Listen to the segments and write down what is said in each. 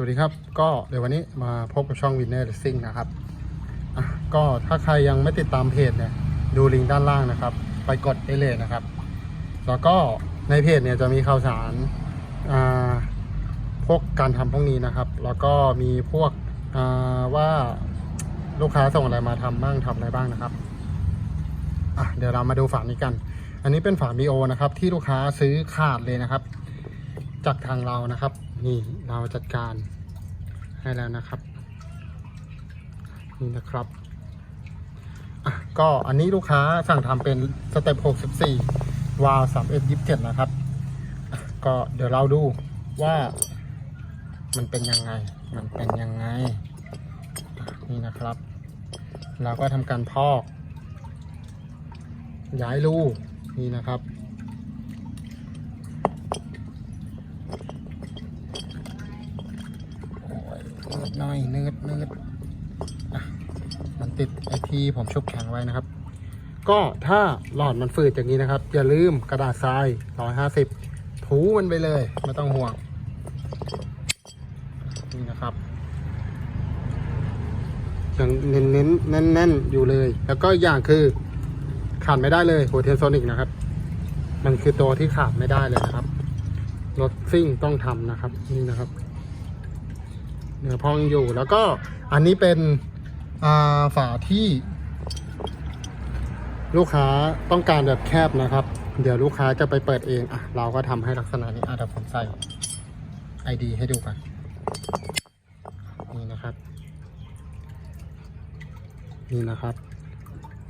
วัสดีครับ ก็เดี๋ยววันนี้มาพบกับช่อง Winner Racing นะครับก็ถ้าใครยังไม่ติดตามเพจเนี่ย ดูลิงก์ด้านล่างนะครับ ไปกดได้เลยนะครับ แล้วก็ในเพจเนี่ยจะมีข่าวสาราพวกการทำพวกนี้นะครับ แล้วก็มีพวกว่าลูกค้าส่งอะไรมาทำบ้างทำอะไรบ้างนะครับเดี๋ยวเรามาดูฝานี้กัน อันนี้เป็นฝามีโอนะครับ ที่ลูกค้าซื้อขาดเลยนะครับ จากทางเรานะครับ นี่เราจัดการให้แล้วนะครับนี่นะครับอะก็อันนี้ลูกค้าสั่งทำเป็นสเต็ป64วาล์ว31 27นะครับ ก็เดี๋ยวเราดูว่ามันเป็นยังไง มันเป็นยังไง นี่นะครับ เราก็ทำการพอก ย้ายรูนี่นะครับ โอ้ ยเนืดหน่อยเนืดเนืดอะมันติดไอที่ผมชุบแข็งไว้นะครับ ก็ถ้าหลอดมันฝืดอย่างนี้นะครับ อย่าลืมกระดาษทราย150ถูมันไปเลย ไม่ต้องห่วง นี่นะครับยังเน้นเน้นแน่นแน่นๆอยู่เลย แล้วก็อย่างคือขาดไม่ได้เลยโฮเทลโซนิกนะครับ มันคือตัวที่ขาดไม่ได้เลยนะครับรถซิ่งต้องทำนะครับ นี่นะครับ เนื้อพองอยู่แล้วก็อันนี้เป็นฝาที่ ลูกค้าต้องการแบบแคบนะครับ เดี๋ยวลูกค้าจะไปเปิดเองอะเราก็ทำให้ลักษณะนี้อะเดี๋ยวผมใส่ไอดีให้ดูกันนี่นะครับ นี่นะครับ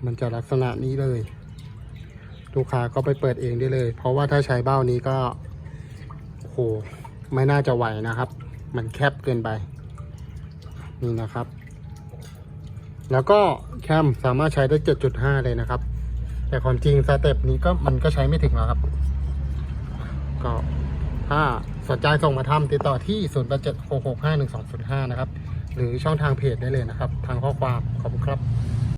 มันจะลักษณะนี้เลย ลูกค้าก็ไปเปิดเองได้เลย เพราะว่าถ้าใช้เบ้านี้ก็โอ้โหไม่น่าจะไหวนะครับ มันแคบเกินไป นี่นะครับ แล้วก็แคมสามารถใช้ได้ 7.5 เลยนะครับ แต่ความจริงสเต็ปนี้ก็มันก็ใช้ไม่ถึงแล้วครับ ก็ถ้าสนใจส่งมาทำติดต่อที่ 0 8 7 6 6 5 1 2 0 5 นะครับ หรือช่องทางเพจได้เลยนะครับ ทางข้อความขอบคุณครับ